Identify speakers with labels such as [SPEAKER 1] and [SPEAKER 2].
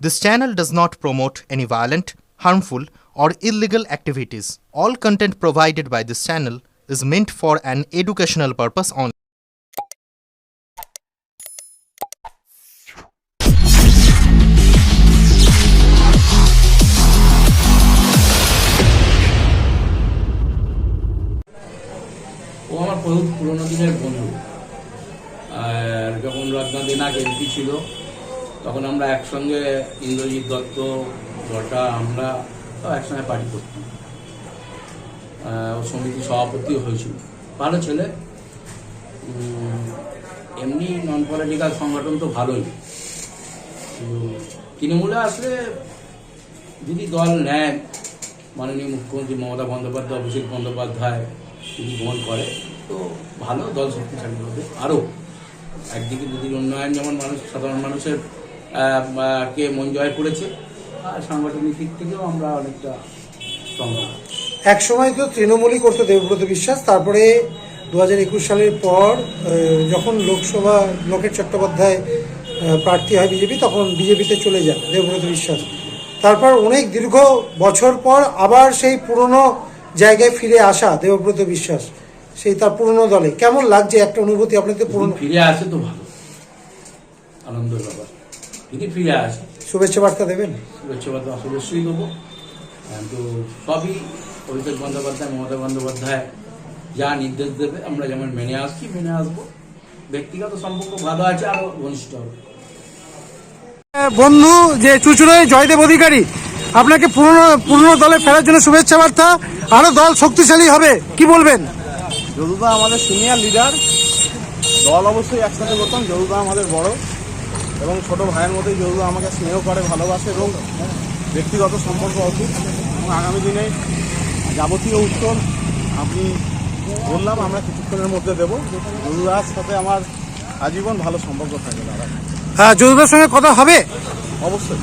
[SPEAKER 1] This channel does not promote any violent, harmful, or illegal activities. All content provided by this channel is meant for an educational purpose only.
[SPEAKER 2] ও আমার পুরোনো দিনের বন্ধু আর যখন Ratna দিনাক MP ছিল তখন আমরা একসঙ্গে ইন্দ্রজিৎ দত্ত, জটা, আমরা সব একসঙ্গে পার্টি করতাম। সমিতি সভাপতিও হয়েছিল। ভালো ছেলে। এমনি নন পলিটিক্যাল সংগঠন তো ভালোই। তৃণমূলে আসলে যদি দল নেয়, মাননীয় মুখ্যমন্ত্রী মমতা বন্দ্যোপাধ্যায়, অভিষেক বন্দ্যোপাধ্যায় যদি গ্রহণ করে, তো ভালো, দল শক্তিশালী হবে। আরও একদিকে যদি উন্নয়ন, যেমন মানুষ, সাধারণ মানুষের কে মন জয় করেছে? আর সাংগঠনিক দিক থেকেও আমরা অনেকটা
[SPEAKER 3] এক সময় তো তৃণমূলই করতো দেবব্রত বিশ্বাস তারপরে দু হাজার একুশ সালের পর যখন লোকসভা লোকেট চট্টোপাধ্যায় প্রার্থী হয় বিজেপি তখন বিজেপিতে চলে যান দেবব্রত বিশ্বাস। তারপর অনেক দীর্ঘ বছর পর আবার সেই পুরনো জায়গায় ফিরে আসা দেবব্রত বিশ্বাস সেই তার পুরনো দলে। কেমন লাগছে? একটা অনুভূতি আপনাদের পুরনো?
[SPEAKER 2] ফিরে আসে তো ভালো। আনন্দের ব্যাপার। যদি ফিরে আসে।
[SPEAKER 3] শুভেচ্ছা বার্তা দেবেন?
[SPEAKER 2] শুভেচ্ছা বার্তা অবশ্যই দেবো। কিন্তু সবই অভিষেক বন্দ্যোপাধ্যায় মমতা বন্দ্যোপাধ্যায় যা নির্দেশ দেবে আমরা যেমন মেনে আসছি মেনে আসব। ব্যক্তিগত সম্পর্ক ভালো আছে আরও ঘনিষ্ঠ হবে।
[SPEAKER 3] বন্ধু যে চুচুড়োয় জয়দেব অধিকারী আপনাকে পুরনো পুরনো দলে ফেরার জন্য শুভেচ্ছা বার্তা আরও দল শক্তিশালী হবে কি বলবেন?
[SPEAKER 4] যদুদা আমাদের সিনিয়র লিডার দল অবশ্যই একসাথে করতাম যদুদা আমাদের বড়। এবং ছোট ভাইয়ের মতোই যদিও আমাকে স্নেহ করে ভালোবাসে এবং ব্যক্তিগত সম্পর্ক অটুট এবং আগামী দিনে যাবতীয় উত্তর আপনি বললাম আমরা কিছুক্ষণের মধ্যে দেবো। যদুদার সাথে আমার আজীবন ভালো সম্পর্ক থাকে দাদা।
[SPEAKER 3] হ্যাঁ যদুদার সঙ্গে কথা হবে?
[SPEAKER 4] অবশ্যই।